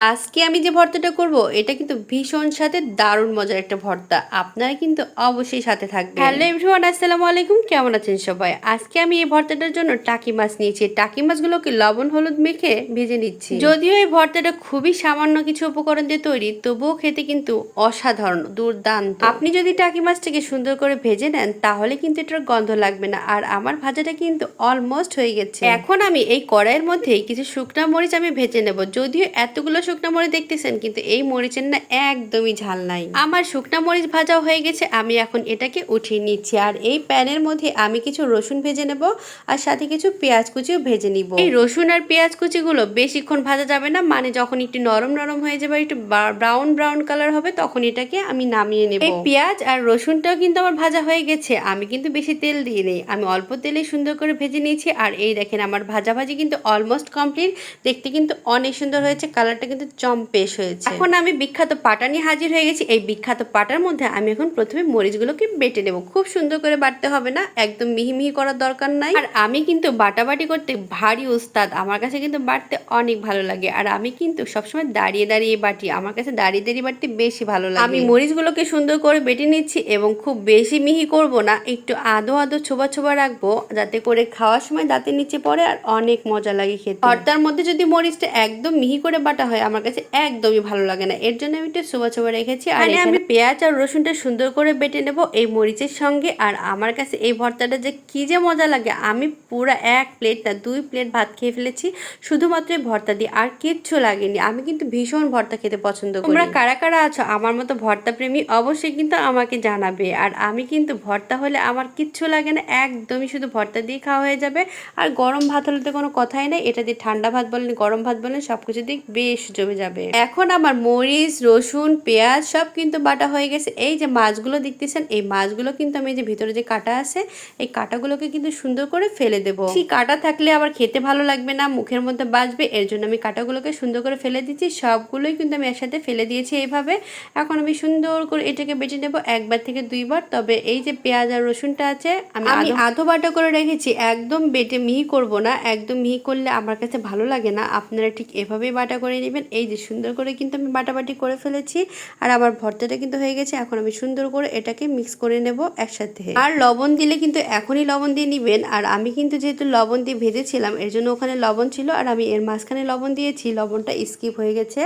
আজকে আমি যে ভর্তাটা করব, এটা কিন্তু ভীষণ সাথে দারুণ মজার একটা ভর্তা। আপনারা কিন্তু অবশ্যই সাথে থাকবেন। হ্যালো এভরিওয়ান, আসসালামু আলাইকুম। কেমন আছেন সবাই? আজকে আমি এই ভর্তাটার জন্য টাকি মাছ নিয়েছি। টাকি মাছগুলোকে লবণ, হলুদ মেখে ভেজে নিচ্ছি। যদিও এই ভর্তাটা খুবই সামান্য কিছু উপকরণ দিয়ে তৈরি, তবুও খেতে কিন্তু অসাধারণ, দুর্দান্ত। আপনি যদি টাকি মাছটাকে সুন্দর করে ভেজে নেন, তাহলে কিন্তু এটার গন্ধ লাগবে না। আর আমার ভাজাটা কিন্তু অলমোস্ট হয়ে গেছে। এখন আমি এই কড়াইয়ের মধ্যেই কিছু শুকনা মরিচ আমি ভেজে নেব। যদিও এতগুলো শুকনা মরিচ দেখতেছেন? কিন্তু এই মরিচের না একদমই ঝাল নাই। আমার শুকনা মরিচ ভাজা হয়ে গেছে, আমি এখন এটাকে উঠিয়ে নিচ্ছি। আর এই প্যানের মধ্যে আমি কিছু রসুন ভেজে নেব আর সাথে কিছু পেঁয়াজ কুচিও ভেজে নিব। এই রসুন আর পেঁয়াজ কুচিগুলো বেশিক্ষণ ভাজা যাবে না মানে যখন একটু নরম নরম হয়ে যাবে, একটু ব্রাউন ব্রাউন কালার হবে, তখন এটাকে আমি নামিয়ে নেব। এই পেঁয়াজ আর রসুনটাও কিন্তু আমার ভাজা হয়ে গেছে, আমি কিন্তু বেশি তেল দিয়ে নেই। আমি অল্প তেলে সুন্দর করে ভেজে নিয়েছি। আর এই দেখেন, আমার ভাজা ভাজি কিন্তু অলমোস্ট কমপ্লিট দেখতে কিন্তু অনেক সুন্দর হয়েছে কালারটা কিন্তু চম্পেশ হয়েছে। এখন আমি বিখ্যাত পাটা নিয়ে হাজির হয়ে গেছি। এই বিখ্যাত পাটার মধ্যে আমি এখন প্রথমে মরিচগুলোকে বেটে নেব। খুব সুন্দর করে বাটতে হবে না একদম মিহি মিহি করার দরকার নাই। আর আমি কিন্তু বাটাবাটি করতে ভারী উস্তাদ আমার কাছে কিন্তু বাটতে অনেক ভালো লাগে। আর আমি কিন্তু সবসময় দাঁড়িয়ে দাঁড়িয়ে বাটি আমার কাছে দাঁড়িয়ে দাঁড়িয়ে বাটতে বেশি ভালো লাগে। আমি মরিচগুলোকে সুন্দর করে বেটে নিচ্ছি এবং খুব বেশি মিহি করব না একটু আদো আদো ছোবা ছোবা রাখব যাতে করে খাওয়ার সময় দাঁতের নিচে পড়ে আর অনেক মজা লাগে খেতে। ভর্তার মধ্যে যদি মরিচটা একদম মিহি করে বাটা হয় আমার কাছে একদমই ভালো লাগে না। এর জন্য আমি একটু ছোবা ছোবা রেখেছি আর আমি পেঁয়াজ আর রসুনটা সুন্দর করে বেটে নেব এই মরিচের সঙ্গে। আর আমার কাছে এই ভর্তাটা যে কি যে মজা লাগে আমি পুরো এক প্লেট না দুই প্লেট ভাত খেয়ে ফেলেছি। শুধুমাত্র ভর্তা দিয়ে আর কিচ্ছু লাগেনি। আমি কিন্তু ভীষণ ভর্তা খেতে পছন্দ করি। তোমরা কারা কারা আছো আমার মতো ভর্তা প্রেমী অবশ্যই কিন্তু আমাকে জানাবে। আর আমি কিন্তু ভর্তা হলে আমার কিচ্ছু লাগে না একদমই শুধু ভর্তা দিয়ে খাওয়া হয়ে যাবে। আর গরম ভাত হলে তো কোনো কথাই নেই এটা দিয়ে ঠান্ডা ভাত বলেন গরম ভাত বলেন সব কিছু দিক বেশ জমে যাবে। এখন আমার মরিচ রসুন পেঁয়াজ সব কিন্তু বাটা হয়ে গেছে। এই যে মাছগুলো দেখতেছেন এই মাছগুলো কিন্তু আমি যে ভিতরে যে কাটা আছে এই কাটাগুলোকে কিন্তু সুন্দর করে ফেলে দেবো। সেই কাটা থাকলে আবার খেতে ভালো লাগবে না মুখের মধ্যে বাঁচবে এর জন্য আমি কাটাগুলোকে সুন্দর করে ফেলে দিচ্ছি। সবগুলোই কিন্তু আমি একসাথে ফেলে দিয়েছি এইভাবে। এখন আমি সুন্দর করে এটাকে বেটে নেব একবার থেকে দুইবার তবে এই যে পেঁয়াজ আর রসুনটা আছে আমি আমি আধো বাটা করে রেখেছি একদম বেটে মিহি করব না। একদম মিহি করলে আমার কাছে ভালো লাগে না। আপনারা ঠিক এভাবেই বাটা করে নেবেন। এই যে সুন্দর করে কিন্তু আমি বাটাবাটি করে ফেলেছি, আর আমার ভর্তাটা কিন্তু হয়ে গেছে। এখন আমি সুন্দর করে এটাকে মিক্স করে নেব একসাথে। আর লবণ দিলে কিন্তু এখনই লবণ দিয়ে নিবেন। আর আমি কিন্তু যেহেতু লবণ দিয়ে ভেজেছিলাম, এর জন্য ওখানে লবণ ছিল, আর আমি এর মাঝখানে লবণ দিয়েছি, লবণটা স্কিপ হয়ে গেছে।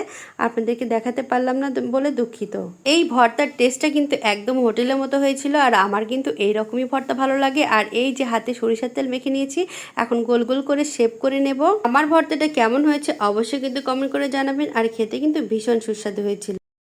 আপনাদেরকে দেখাতে পারলাম না বলে দুঃখিত। এই ভর্তার টেস্টটা কিন্তু একদম হোটেলের মতো হয়েছিল, আর আমার কিন্তু এই রকমই ভর্তা ভালো লাগে। আর এই যে হাতে সরিষার তেল মেখে নিয়েছি, এখন গোল গোল করে শেপ করে নেব। আমার ভর্তাটা কেমন হয়েছে অবশ্যই কিন্তু কমেন্ট করে জানাবেন আর খেতে কিন্তু ভীষণ সুস্বাদু হয়েছিল।